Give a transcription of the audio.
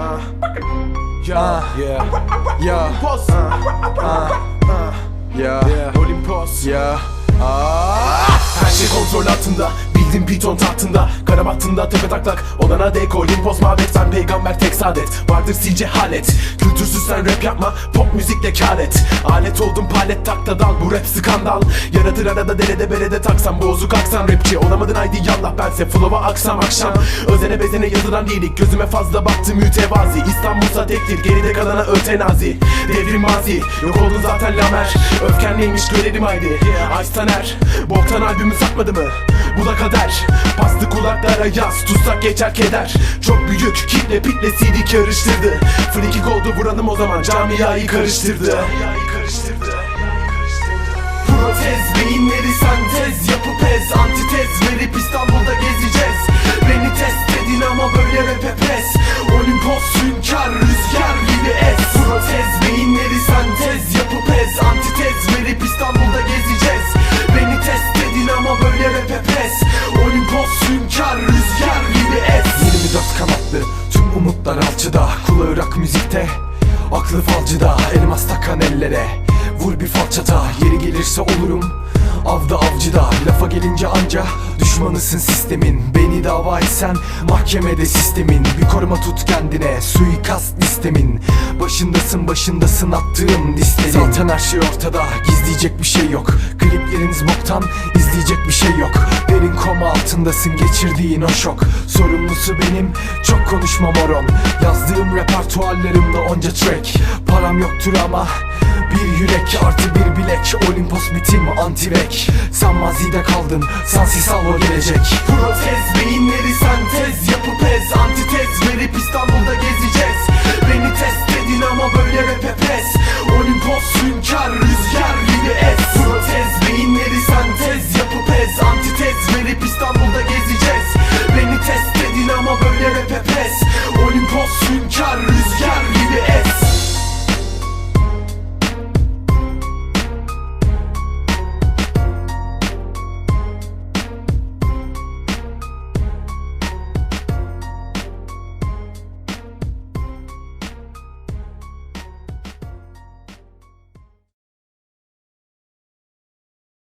Uh, yeah, yeah, yeah, Olympos. uh, uh, yeah, Yeah. Olympos, yeah. Ah! Her şey kontrol altında Bildim piton tahtında Kara baktığında tepe taklak Olana dek Olimpos mabet Sen peygamber tek saadet. Vardır sil cehalet Kültürsüz sen rap yapma Pop müzikle kâret Alet oldum palet takta dal Bu rap skandal. Yaratır arada derede berede taksam Bozuk aksan rapçi. Olamadın haydi yallah bense Flow'a aksam akşam. Özene bezene yazılan değilik Gözüme fazla baktı mütevazi. İstanbul'sa tektir Geride kalana ötenazi Devrim mazi Yok oldun zaten lamer. Öfken neymiş görelim haydi. Aç Taner Boktan albümü satmadı mı? Bu da kader. Bastı kulaklara yaz Tutsak geçer keder. Çok büyük kitle pitle CD karıştırdı. Frikik oldu buranım o zaman Camiayı karıştırdı müzikte Aklı falcıda elmas takan ellere. Vur bir falçata yeri gelirse olurum. Avda avcıda lafa gelince anca Düşmanısın sistemin Beni dava etsen mahkemede sistemin. Bir koruma tut kendine suikast listemin. Başındasın başındasın attığım listenin. Zaten her şey ortada gizleyecek bir şey yok. Klipleriniz boktan izleyecek bir şey yok. Derin koma altındasın geçirdiğin o şok. Sorumlusu benim çok konuşma moron Yazdığım repertuarlarımda onca track. Param yoktur ama bir yürek artı bir bilek Olimpos bitim anti-rek Sen mazide kaldın sensiz salvo gelecek. Protez beyinleri sentez. Yapıp ez antitez. Verip İstanbul'da gezeceğiz. Beni test edin ama böyle rap'e pes. Olimpos hünkâr